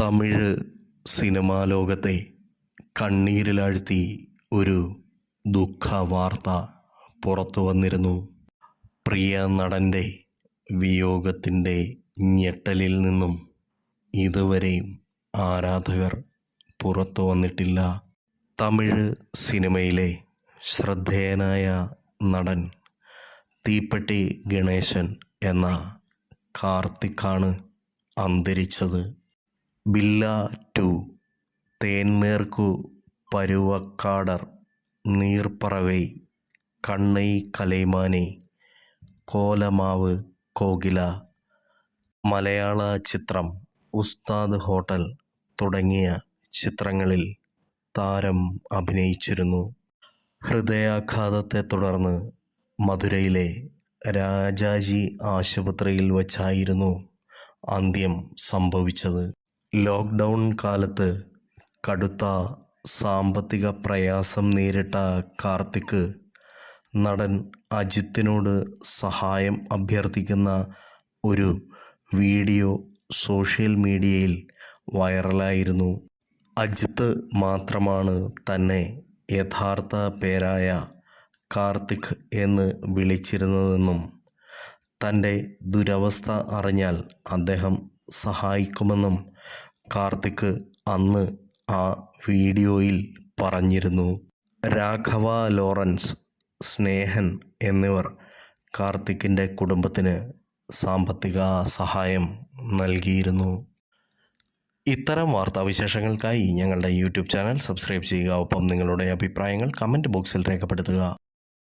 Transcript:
Tamil cinema ലോകത്തെ കണ്ണീരിലാഴ്ത്തി ഒരു ദുഃഖവാർത്ത പുറത്തു വന്നിരുന്നു. പ്രിയ നടന്റെ വിയോഗത്തിന്റെ ഞെട്ടലിൽ നിന്നും ഇതുവരെയും ആരാധകർ പുറത്തു വന്നിട്ടില്ല. തമിഴ് സിനിമയിലെ ശ്രദ്ധേയനായ നടൻ തീപ്പെട്ടി ഗണേശൻ എന്ന കാർത്തിക്കാണ് അന്തരിച്ചത്. ബില്ല ടു തേൻമേർക്കു പരുവക്കാടർ നീർപ്പറവൈ കണ്ണൈ കലൈമാനെ കോലമാവ് കോകില മലയാള ചിത്രം ഉസ്താദ് ഹോട്ടൽ തുടങ്ങിയ ചിത്രങ്ങളിൽ താരം അഭിനയിച്ചിരുന്നു. ഹൃദയാഘാതത്തെ തുടർന്ന് മധുരയിലെ രാജാജി ആശുപത്രിയിൽ വച്ചായിരുന്നു അന്ത്യം സംഭവിച്ചത്. ലോക്ക്ഡൗൺ കാലത്ത് കടുത്ത സാമ്പത്തിക പ്രയാസം നേരിട്ട കാർത്തിക് നടൻ അജിത്തിനോട് സഹായം അഭ്യർത്ഥിക്കുന്ന ഒരു വീഡിയോ സോഷ്യൽ മീഡിയയിൽ വൈറലായിരുന്നു. അജിത്ത് മാത്രമാണ് തന്നെ യഥാർത്ഥ പേരായ കാർത്തിക് എന്ന് വിളിച്ചിരുന്നതെന്നും തന്റെ ദുരവസ്ഥ അറിഞ്ഞാൽ അദ്ദേഹം സഹായിക്കുമെന്നും കാർത്തിക് അന്ന് ആ വീഡിയോയിൽ പറഞ്ഞിരുന്നു. രാഘവ ലോറൻസ് സ്നേഹൻ എന്നിവർ കാർത്തിക്കിന്റെ കുടുംബത്തിന് സാമ്പത്തിക സഹായം നൽകിയിരുന്നു. ഇത്തരം വാർത്താ വിശേഷങ്ങൾക്കായി ഞങ്ങളുടെ യൂട്യൂബ് ചാനൽ സബ്സ്ക്രൈബ് ചെയ്യുക. ഒപ്പം നിങ്ങളുടെ അഭിപ്രായങ്ങൾ കമന്റ് ബോക്സിൽ രേഖപ്പെടുത്തുക.